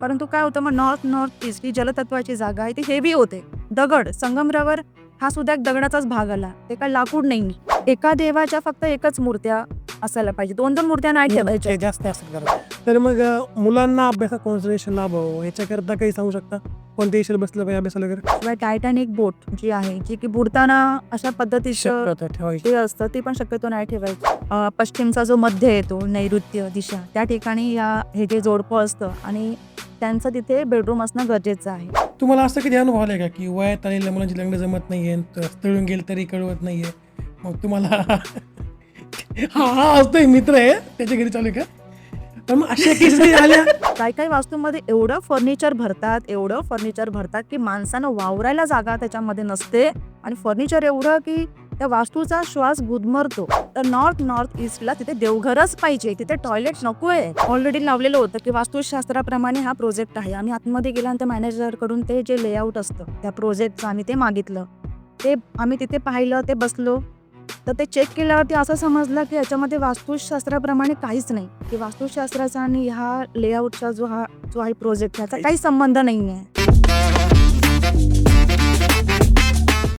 परंतु काय होतं मग नॉर्थ नॉर्थ ईस्ट ही जलतत्वाची जागा आहे ती हेवी होते. दगड संगमरवर हा सुद्धा एक दगडाचाच भाग आला. ते काय लाकूड नाही. एका देवाच्या फक्त एकच मूर्त्या असायला पाहिजे. दोन दोन मूर्त्या नाही ठेवायच्या. जास्त करत तर मग मुलांना अभ्यासात कॉन्सन्ट्रेशन लाभावं याच्याकरता काही सांगू शकता? कोणत्या विषयाला बसलं पाहिजे अभ्यासाला वगैरे? टायटॅनिक बोट जी आहे जी की बुडताना अशा पद्धतीचं ठेवायची. असतं ती पण शक्यतो नाही ठेवायची. पश्चिमचा जो मध्य येतो नैऋत्य दिशा. त्या ठिकाणी या हे जे जोडपं असतं आणि त्यांचं तिथे बेडरूम असणं गरजेचं आहे. तुम्हाला असं कधी अनुभव आलाय का की वयात आलेल्या मुलांची लग्न जमत नाहीये तर स्थळून गेलं तरी कळवत नाहीये? मग तुम्हाला हा हा असतोय मित्र आहे त्याच्या घरी चालू आहे का? तर मग अशा केसेस कधी आल्या काही काही वास्तूमध्ये एवढं फर्निचर भरतात एवढं फर्निचर भरतात की माणसानं वावरायला जागा त्याच्यामध्ये नसते. आणि फर्निचर एवढं की त्या वास्तूचा श्वास गुदमरतो. तर नॉर्थ नॉर्थ ईस्टला तिथे देवघरच पाहिजे. तिथे टॉयलेट नको आहे ऑलरेडी लावलेलं होतं की वास्तुशास्त्राप्रमाणे हा प्रोजेक्ट आहे. आम्ही आतमध्ये गेल्यानंतर मॅनेजरकडून ते जे लेआउट असतं त्या प्रोजेक्टचं आम्ही ते मागितलं. ते आम्ही तिथे पाहिलं ते बसलो. तर ते चेक केल्यावरती असं समजलं की याच्यामध्ये वास्तुशास्त्राप्रमाणे काहीच नाही. की वास्तुशास्त्राचा आणि ह्या लेआउटचा जो हा जो आहे प्रोजेक्ट ह्याचा काही संबंध नाही आहे